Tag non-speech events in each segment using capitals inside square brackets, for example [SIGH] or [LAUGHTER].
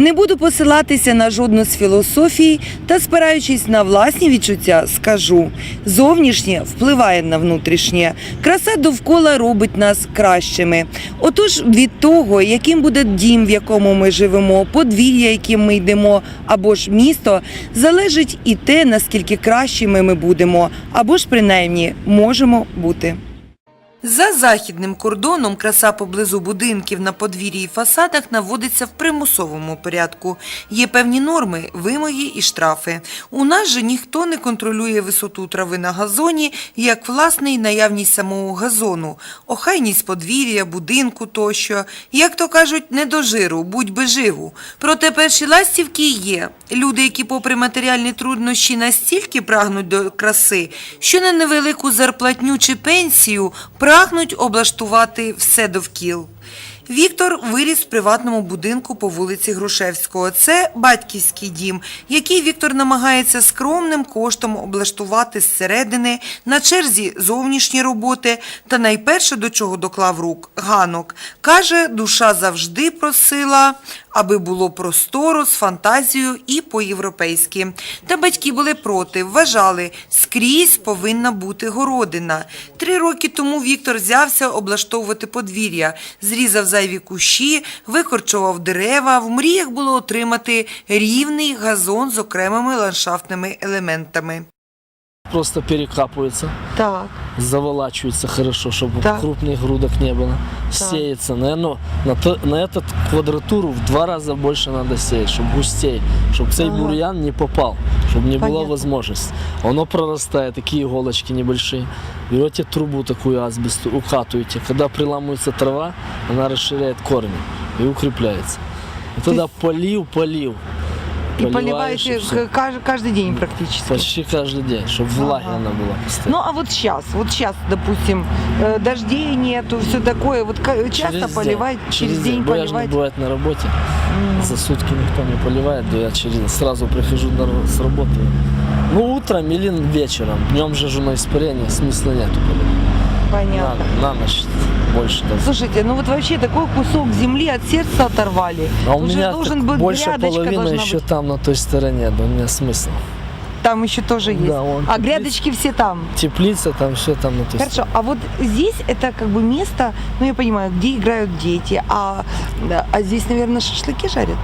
Не буду посилатися на жодну з філософій та, спираючись на власні відчуття, скажу: зовнішнє впливає на внутрішнє. Краса довкола робить нас кращими. Отож, від того, яким буде дім, в якому ми живемо, подвір'я, яким ми йдемо, або ж місто, залежить і те, наскільки кращими ми будемо, або ж принаймні можемо бути. За західним кордоном краса поблизу будинків на подвір'ї і фасадах наводиться в примусовому порядку. Є певні норми, вимоги і штрафи. У нас же ніхто не контролює висоту трави на газоні, як власне й наявність самого газону, охайність подвір'я, будинку тощо. Як то кажуть, не до жиру, будь би живу. Проте перші ластівки є. Люди, які попри матеріальні труднощі настільки прагнуть до краси, що на невелику зарплатню чи пенсію прагнуть облаштувати все довкіл. Віктор виріс в приватному будинку по вулиці Грушевського. Це батьківський дім, який Віктор намагається скромним коштом облаштувати зсередини, на черзі зовнішні роботи та найперше до чого доклав рук ганок. Каже, душа завжди просила, аби було просторо з фантазією і по-європейськи. Та батьки були проти, вважали, скрізь повинна бути городина. Три роки тому Віктор взявся облаштовувати подвір'я, зрізав зайві кущі, викорчував дерева. В мріях було отримати рівний газон з окремими ландшафтними елементами Просто перекапывается, Так, заволачивается хорошо, чтобы Так. крупных грудок не было. Сеется, наверное, на, то- на этот квадратуру в два раза больше надо сеять, чтобы густей, чтобы цей Ага. бурьян не попал, чтобы не была Понятно. возможность. Оно прорастает, такие иголочки небольшие. Берете трубу такую асбесту, укатываете. Когда приламывается трава, она расширяет корни и укрепляется. И тогда полив, полив. И Поливаешь, поливаете и всё. каждый, каждый день практически. Почти каждый день, чтобы влаги Ага. она была постоянно. Ну а вот сейчас, вот сейчас, допустим, э, дождей нету, все такое, вот ка- часто Через поливать, день. через, день Бо я же не поливать. бывает на работе. М. За сутки никто не поливает, да я через сразу прихожу на- с работы. Ну, утром или вечером. Днем же жена испарение, смысла нету поливать. Понятно. На, на ночь больше даже. Слушайте, ну вот вообще такой кусок земли от сердца оторвали. А у Уже меня должен быть больше половины еще быть. там, на той стороне, да у меня смысл. Там еще тоже есть. Да, вон а теплица. грядочки все там. Теплица, там все там на той Хорошо, а вот здесь это как бы место, ну я понимаю, где играют дети, а, а здесь, наверное, шашлыки жарят.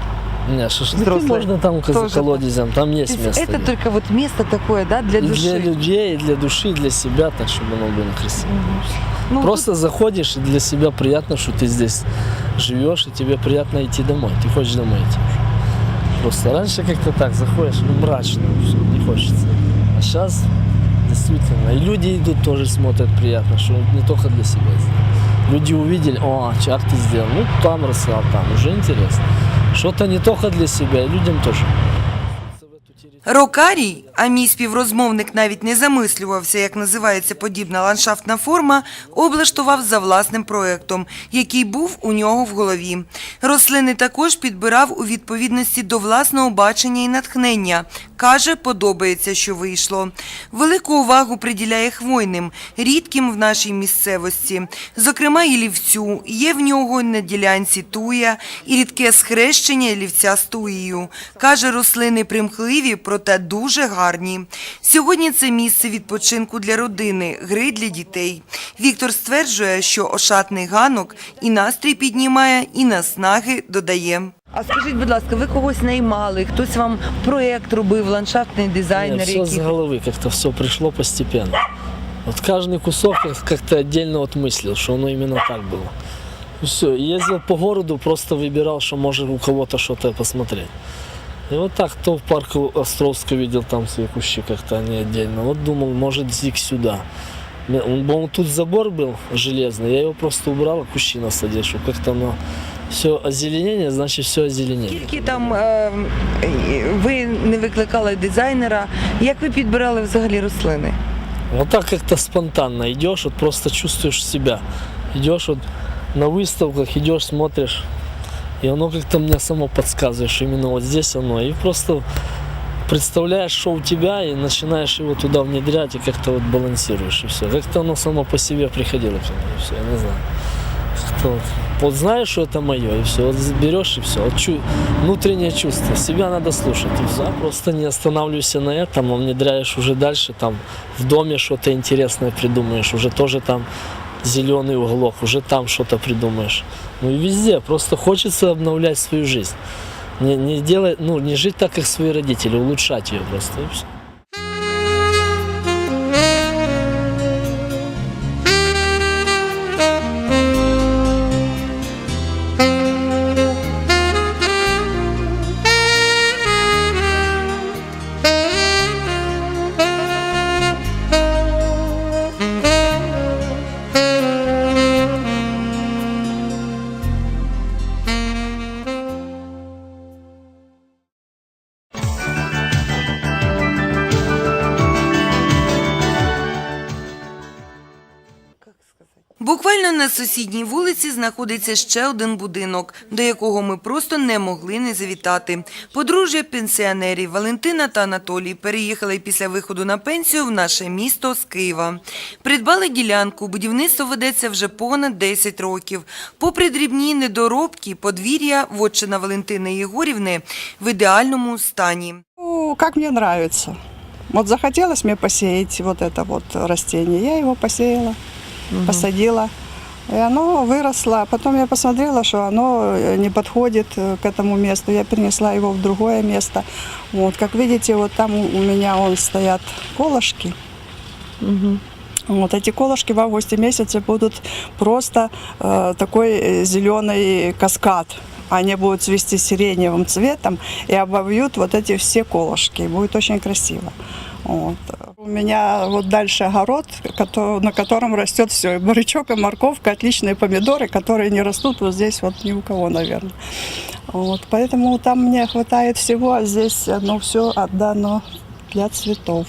Не, шашлыки Взрослые. можно там за Тоже колодезем, там есть То есть место. это где. только вот место такое, да, для И души. для людей, и для души, и для себя, так чтобы оно было красиво. Ну, Просто заходишь, и для себя приятно, что ты здесь живешь, и тебе приятно идти домой. Ты хочешь домой идти. Просто раньше как-то так заходишь, ну мрачно, всё, не хочется. А сейчас действительно. И люди идут тоже смотрят приятно, что не только для себя. Люди увидели, о, ты сделал, ну там рассказал, там, уже интересно. Что-то не только для себя, людям тоже. Рокарій, а мій співрозмовник навіть не замислювався, як називається подібна ландшафтна форма, облаштував за власним проєктом, який був у нього в голові. Рослини також підбирав у відповідності до власного бачення і натхнення. Каже, подобається, що вийшло. Велику увагу приділяє хвойним, рідким в нашій місцевості. Зокрема, і лівцю. Є в нього на ділянці туя і рідке схрещення лівця з туєю. Каже, рослини примхливі, проте дуже гарні. Сьогодні це місце відпочинку для родини, гри для дітей. Віктор стверджує, що ошатний ганок і настрій піднімає, і наснаги додає. А скажіть, будь ласка, ви когось наймали, хтось вам проєкт робив, ландшафтний дизайнер, все с який головы как-то все пришло постепенно. Вот каждый кусок как- как-то отдельно вот мыслил, что оно именно так было. все, ездил по городу, просто выбирал, что может у кого-то что-то посмотреть. И вот так, кто в парке Островска видел там свои кущи как-то они отдельно. Вот думал, может зиг сюда. Ме- он- Бо тут забор был железный, я его просто убрал, а кущи насадил, чтобы как-то оно все озеленение, значит все озеленение. Скільки там е, е, ви не викликали дизайнера, як ви підбирали взагалі рослини? Вот так как-то спонтанно идешь, вот просто чувствуешь себя. Идешь вот на выставках, идешь, смотришь, и оно как-то мне само подсказывает, что именно вот здесь оно. И просто представляешь, что у тебя, и начинаешь его туда внедрять, и как-то вот балансируешь, и все. Как-то оно само по себе приходило ко мне, и все, я не знаю. Как-то вот, вот знаешь, что это мое, и все. Вот берешь и все. Вот чу- внутреннее чувство. Себя надо слушать. И все. Просто не останавливайся на этом, а внедряешь уже дальше. Там в доме что-то интересное придумаешь. Уже тоже там зеленый уголок, уже там что-то придумаешь. Ну и везде. Просто хочется обновлять свою жизнь. Не, не делать, ну, не жить так, как свои родители, улучшать ее просто. И всё. Буквально на сусідній вулиці знаходиться ще один будинок, до якого ми просто не могли не завітати. Подружжя пенсіонерів Валентина та Анатолій переїхали після виходу на пенсію в наше місто з Києва. Придбали ділянку, будівництво ведеться вже понад 10 років. Попри дрібні недоробки, подвір'я вотчина Валентини Єгорівни в ідеальному стані. Ну, как мне нравится. Вот захотелось мне посеять вот это вот растение. Я его посеяла, посадила. И оно выросло. А Потом я посмотрела, что оно э, не подходит э, к этому месту. Я перенесла его в другое место. Вот, как видите, вот там у меня он стоят колышки. Вот эти колышки в августе месяце будут просто э, такой зеленый каскад. Они будут цвести сиреневым цветом и обовьют вот эти все колышки. Будет очень красиво. Вот. У меня вот дальше огород, кото- на котором растет все. И барычок, и морковка, отличные помидоры, которые не растут вот здесь вот ни у кого, наверное. Вот. Поэтому там мне хватает всего, а здесь оно все отдано для цветов.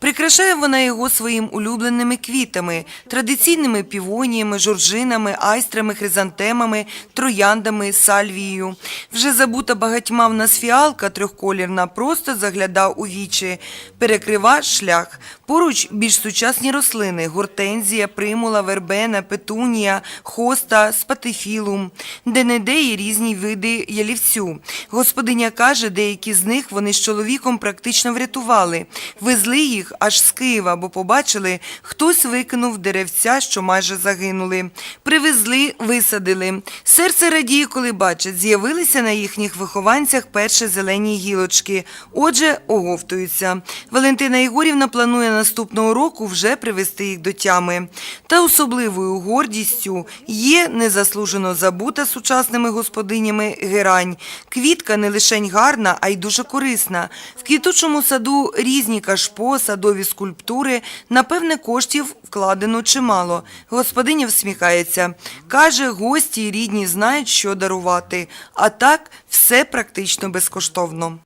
Прикрашає вона його своїм улюбленими квітами, традиційними півоніями, жоржинами, айстрами, хризантемами, трояндами, сальвією. Вже забута багатьма в нас фіалка трьохколірна просто заглядав у вічі, перекрива шлях. Поруч більш сучасні рослини – гортензія, примула, вербена, петунія, хоста, спатифілум, де-не-де і різні види ялівцю. Господиня каже, деякі з них вони з чоловіком практично врятували. Везли їх аж з Києва, бо побачили, хтось викинув деревця, що майже загинули. Привезли, висадили. Серце радіє, коли бачать, з'явилися на їхніх вихованцях перші зелені гілочки. Отже, оговтуються. Валентина Ігорівна планує наступного року вже привести їх до тями. Та особливою гордістю є незаслужено забута сучасними господинями герань. Квітка не лишень гарна, а й дуже корисна. В квітучому саду різні кашпо, садові скульптури. Напевне, коштів вкладено чимало. Господиня всміхається. Каже, гості й рідні знають, що дарувати. А так, все практично безкоштовно.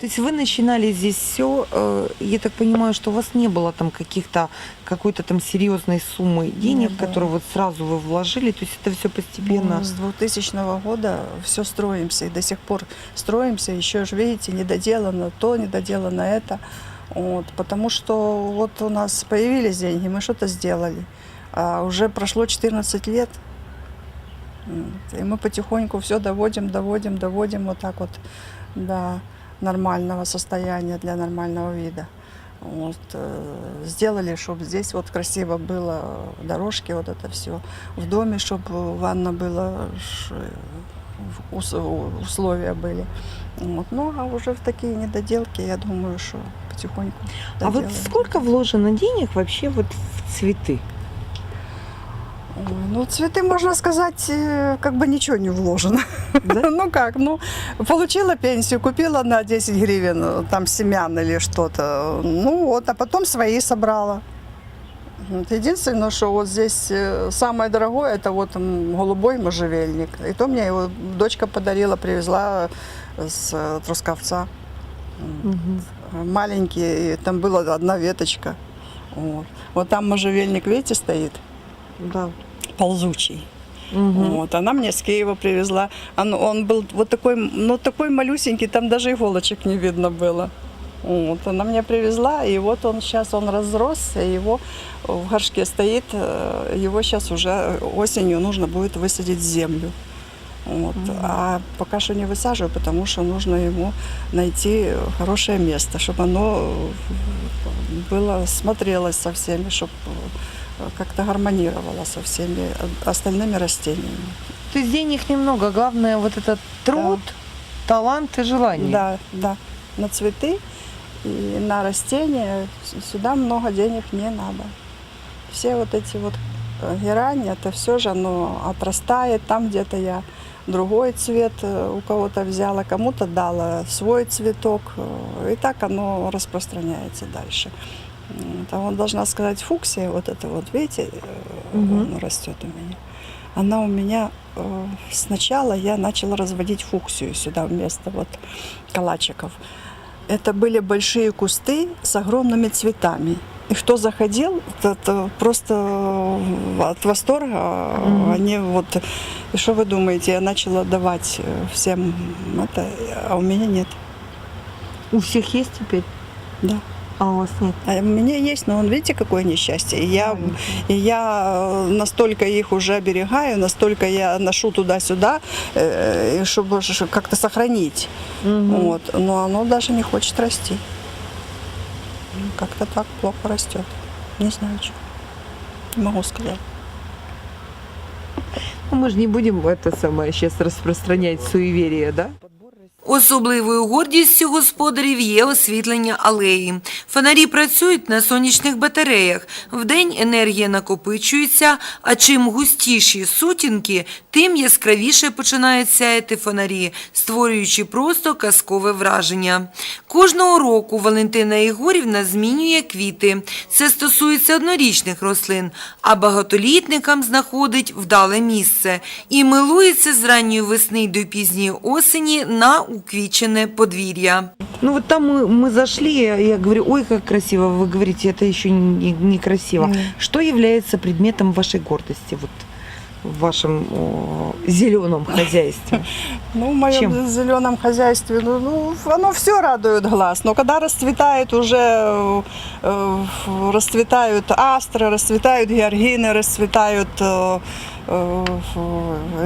То есть вы начинали здесь все, я так понимаю, что у вас не было там каких-то какой-то там серьезной суммы денег, было. которые вот сразу вы вложили, то есть это все постепенно. Ну, С 2000 года все строимся и до сих пор строимся. Еще же, видите, недоделано то, недоделано это. Вот, потому что вот у нас появились деньги, мы что-то сделали. А уже прошло 14 лет. Вот, И мы потихоньку все доводим, доводим, доводим вот так вот до нормального состояния, для нормального вида. Вот, э, сделали, чтобы здесь вот красиво было, э, дорожки, вот это все. В доме, чтобы ванна была, ш- в- ус- условия были. Вот. Ну, а уже в такие недоделки, я думаю, что потихоньку А вот доделаем. сколько вложено денег вообще вот в цветы? Ой, Ну, цветы, можно сказать, э, как бы ничего не вложено. Да? [LAUGHS] ну как, ну, получила пенсию, купила на 10 гривен э, там семян или что-то. Ну вот, а потом свои собрала. Вот Единственное, что вот здесь э, самое дорогое, это вот голубой можжевельник. И то мне его дочка подарила, привезла с Трускавца. Мгм. Маленький, и там была одна веточка. Вот, вот там можжевельник, видите, стоит, Да. ползучий. Мгм. Вот, она мне с Киева привезла. Он, он был вот такой, ну такой малюсенький, там даже иголочек не видно было. Вот, она мне привезла, и вот он сейчас он разросся, его в горшке стоит, э, его сейчас уже осенью нужно будет высадить в землю. Вот. А пока что не высаживаю, потому что нужно ему найти хорошее место, чтобы оно э, было, смотрелось со всеми, чтобы как-то гармонировало со всеми остальными растениями. То есть денег немного, главное вот этот труд, талант и желание. Да, да. На цветы и на растения сюда много денег не надо. Все вот эти вот э, герани, это все же оно отрастает. Там где-то я другой цвет э, у кого-то взяла, кому-то дала свой цветок. э, И так оно распространяется дальше. Вот, А вот должна сказать фуксия, вот это вот, видите, э, Мгм. он растет у меня. Она у меня э, сначала я начала разводить фуксию сюда вместо вот калачиков. Это были большие кусты с огромными цветами. И кто заходил, тот э, просто э, от восторга Мгм. они вот. И что вы думаете, я начала давать э, всем это, а у меня нет. У всех есть теперь, Да. а у вас нет. А у меня есть, но он, видите, какое несчастье. И я, и я э, настолько их уже оберегаю, настолько я ношу туда-сюда, э, и чтобы ж- как-то сохранить. Мгм. Вот. Но оно даже не хочет расти. Как-то так плохо растет. Не знаю, что. Не могу сказать. Ну, мы же не будем это самое сейчас распространять суеверие, да? Особливою гордістю господарів є освітлення алеї. Фонарі працюють на сонячних батареях. Вдень енергія накопичується, а чим густіші сутінки, тим яскравіше починають сяяти фонарі, створюючи просто казкове враження. Кожного року Валентина Ігорівна змінює квіти. Це стосується однорічних рослин, а багатолітникам знаходить вдале місце і милується з ранньої весни до пізньої осені на уквічене подвір'я. Ну вот там мы, мы зашли, я говорю, ой, как красиво. Вы говорите, это еще не, не красиво. Мгм. Что является предметом вашей гордости вот в вашем зеленом хозяйстве? [LAUGHS] Ну, в моем Чем? зеленом хозяйстве, ну, ну, оно все радует глаз. Но когда расцветает уже, э, э, расцветают астры, расцветают георгины, расцветают э, э,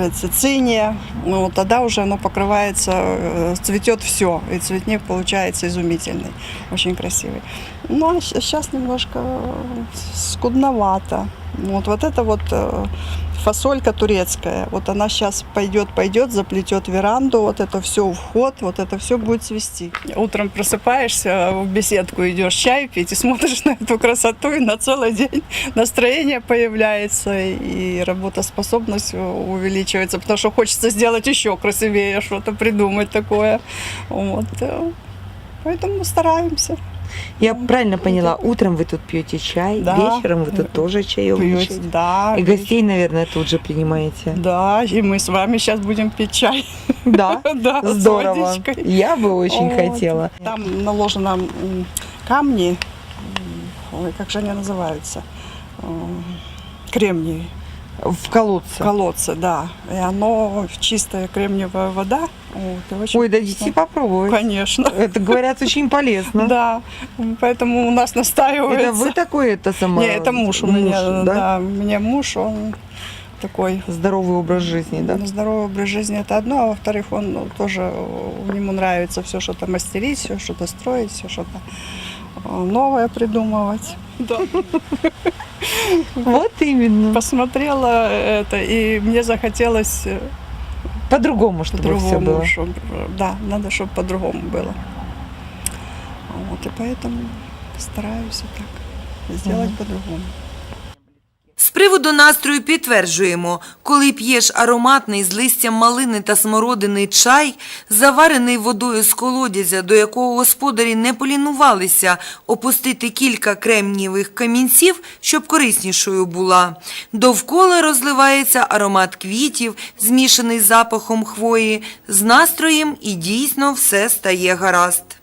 эти циния, ну, вот тогда уже оно покрывается, э, цветет все, и цветник получается изумительный, очень красивый. Ну, а сейчас немножко э, скудновато. Вот, вот это вот э, фасолька турецкая. Вот она сейчас пойдет, пойдет, заплетет веранду, вот это все вход, вот это все будет цвести. Утром просыпаешься, в беседку идешь чай пить и смотришь [LAUGHS] на эту красоту, и на целый день настроение появляется, и работоспособность увеличивается, потому что хочется сделать еще красивее, что-то придумать такое. Вот. э, Поэтому стараемся. Я правильно поняла, утром вы тут пьете чай, Да. вечером вы тут тоже Пьёте, чаевничаете. Да. И гостей, наверное, тут же принимаете. Да, и мы с вами сейчас будем пить чай. Да, [LAUGHS] Да, здорово. Я бы очень Вот. хотела. Там наложено камни, ой, как же они называются? М, Кремний, В колодце. колодцы, да. И оно чистая кремниевая вода. Вот, и очень Ой, вкусно. дадите попробовать. Конечно. Это, говорят, очень полезно. Да, [LAUGHS] поэтому у нас настаивается. Это вы такой это сама? Не, это муж у меня, да? да? у меня муж, он такой Здоровый образ жизни, да? Здоровый образ жизни это одно, а во-вторых, он ну, тоже э, ему нравится все что-то мастерить, все что-то строить, все что-то э, новое придумывать. Да. [LAUGHS] Вот именно. Посмотрела это, и мне захотелось э, По-другому, чтобы все по-другому, было. чтоб, э, да, надо, чтобы по-другому было. Вот, и поэтому стараюсь и так сделать по-другому. Приводу настрою підтверджуємо, коли п'єш ароматний з листям малини та смородини чай, заварений водою з колодязя, до якого господарі не полінувалися опустити кілька кремнієвих камінців, щоб кориснішою була. Довкола розливається аромат квітів, змішаний запахом хвої, з настроєм і дійсно все стає гаразд.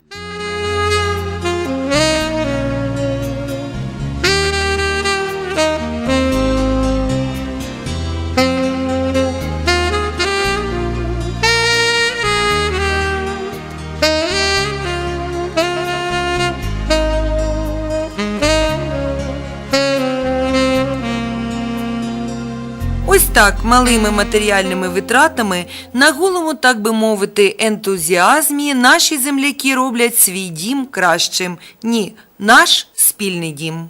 Ось так малими матеріальними витратами, на голому, так би мовити, ентузіазмі наші земляки роблять свій дім кращим. Ні, наш спільний дім.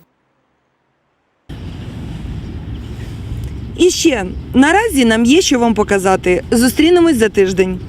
І ще наразі нам є що вам показати. Зустрінемось за тиждень.